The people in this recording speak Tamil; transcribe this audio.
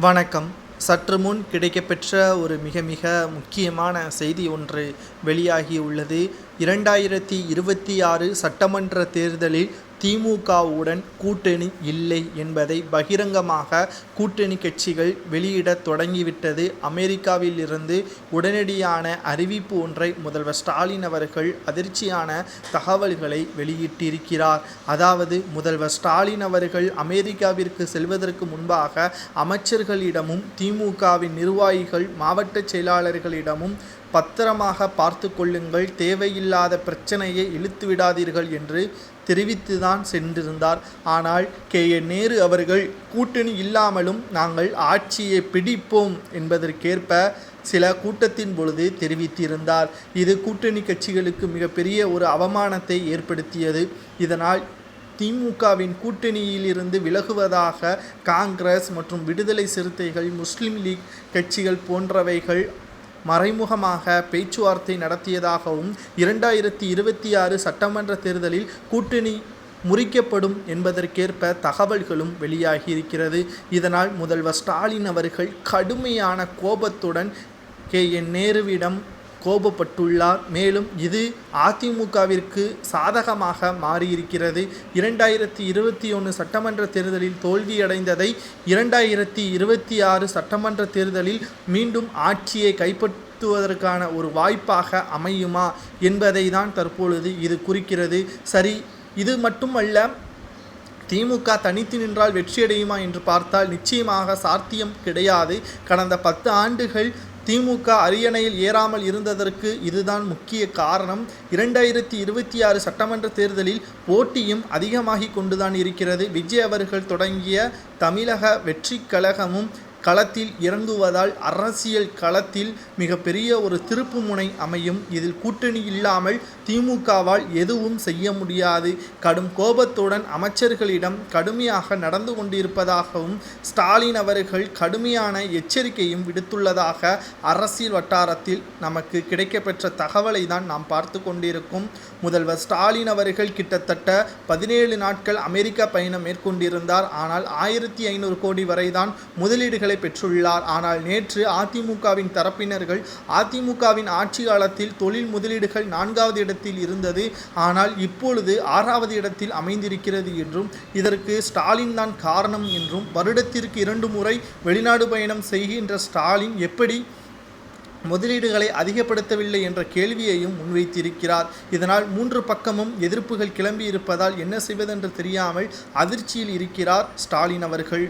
வணக்கம். சற்று முன் கிடைக்கப்பெற்ற ஒரு மிக மிக முக்கியமான செய்தி ஒன்று வெளியாகியுள்ளது இரண்டாயிரத்தி இருபத்தி ஆறு சட்டமன்ற தேர்தலில் திமுகவுடன் கூட்டணி இல்லை என்பதை பகிரங்கமாக கூட்டணி கட்சிகள் வெளியிட தொடங்கிவிட்டது. அமெரிக்காவிலிருந்து உடனடியான அறிவிப்பு ஒன்றை முதல்வர் ஸ்டாலின் அவர்கள் அதிர்ச்சியான தகவல்களை வெளியிட்டிருக்கிறார். அதாவது முதல்வர் ஸ்டாலின் அவர்கள் அமெரிக்காவிற்கு செல்வதற்கு முன்பாக அமைச்சர்களிடமும் திமுகவின் நிர்வாகிகள் மாவட்ட செயலாளர்களிடமும் பத்திரமாக பார்த்து கொள்ளுங்கள். தேவையில்லாத பிரச்சனையை இழுத்து விடாதீர்கள் என்று தெரிவித்துதான் சென்றிருந்தார். ஆனால் கே. என் நேரு அவர்கள் கூட்டணி இல்லாமலும் நாங்கள் ஆட்சியை பிடிப்போம் என்பதற்கேற்ப சில கூட்டத்தின் பொழுது தெரிவித்திருந்தார். இது கூட்டணி கட்சிகளுக்கு மிகப்பெரிய ஒரு அவமானத்தை ஏற்படுத்தியது. இதனால் திமுகவின் கூட்டணியிலிருந்து விலகுவதாக காங்கிரஸ் மற்றும் விடுதலை சிறுத்தைகள் முஸ்லீம் லீக் கட்சிகள் போன்றவைகள் மறைமுகமாக பேச்சுவார்த்தை நடத்தியதாகவும் இரண்டாயிரத்தி இருபத்தி ஆறு சட்டமன்ற தேர்தலில் கூட்டணி முறிக்கப்படும் என்பதற்கேற்ப தகவல்களும் வெளியாகியிருக்கிறது. இதனால் முதல்வர் ஸ்டாலின் அவர்கள் கடுமையான கோபத்துடன் கே என் நேருவிடம் கோபப்பட்டுள்ளார். மேலும் இது அதிமுகவிற்கு சாதகமாக மாறியிருக்கிறது. இரண்டாயிரத்தி இருபத்தி ஒன்று சட்டமன்ற தேர்தலில் தோல்வியடைந்ததை இரண்டாயிரத்தி இருபத்தி ஆறு சட்டமன்ற தேர்தலில் மீண்டும் ஆட்சியை கைப்பற்றுவதற்கான ஒரு வாய்ப்பாக அமையுமா என்பதை தான் தற்பொழுது இது குறிக்கிறது. சரி இது மட்டுமல்ல திமுக தனித்து நின்றால் வெற்றியடையுமா என்று பார்த்தால் நிச்சயமாக சாத்தியம் கிடையாது. கடந்த பத்து ஆண்டுகள் திமுக அரியணையில் ஏறாமல் இருந்ததற்கு இதுதான் முக்கிய காரணம். இரண்டாயிரத்தி இருபத்தி ஆறு சட்டமன்ற தேர்தலில் போட்டியும் அதிகமாகி கொண்டுதான் இருக்கிறது. விஜய் அவர்கள் தொடங்கிய தமிழக வெற்றி கழகமும் களத்தில் இறங்குவதால் அரசியல் களத்தில் மிகப்பெரிய ஒரு திருப்பு முனை அமையும். இதில் கூட்டணி இல்லாமல் திமுகவால் எதுவும் செய்ய முடியாது. கடும் கோபத்துடன் அமைச்சர்களிடம் கடுமையாக நடந்து கொண்டிருப்பதாகவும் ஸ்டாலின் அவர்கள் கடுமையான எச்சரிக்கையும் விடுத்துள்ளதாக அரசியல் வட்டாரத்தில் நமக்கு கிடைக்கப்பெற்ற தகவலை தான் நாம் பார்த்து கொண்டிருக்கும். முதல்வர் ஸ்டாலின் அவர்கள் கிட்டத்தட்ட பதினேழு நாட்கள் அமெரிக்கா பயணம் மேற்கொண்டிருந்தார். ஆனால் ஆயிரத்தி ஐநூறு கோடி வரைதான் முதலீடுகளை பெற்றுள்ளார் ஆனால் நேற்று அதிமுகவின் தரப்பினர்கள் அதிமுகவின் ஆட்சி காலத்தில் தொழில் முதலீடுகள் நான்காவது இடத்தில் இருந்தது. ஆனால் இப்பொழுது ஆறாவது இடத்தில் அமைந்திருக்கிறது என்றும் இதற்கு ஸ்டாலின் தான் காரணம் என்றும் வருடத்திற்கு இரண்டு முறை வெளிநாடு பயணம் செய்கின்ற ஸ்டாலின் எப்படி முதலீடுகளை அதிகப்படுத்தவில்லை என்ற கேள்வியையும் முன்வைத்திருக்கிறார். இதனால் மூன்று பக்கமும் எதிர்ப்புகள் கிளம்பி இருப்பதால் என்ன செய்வதென்று தெரியாமல் அதிர்ச்சியில் இருக்கிறார் ஸ்டாலின் அவர்கள்.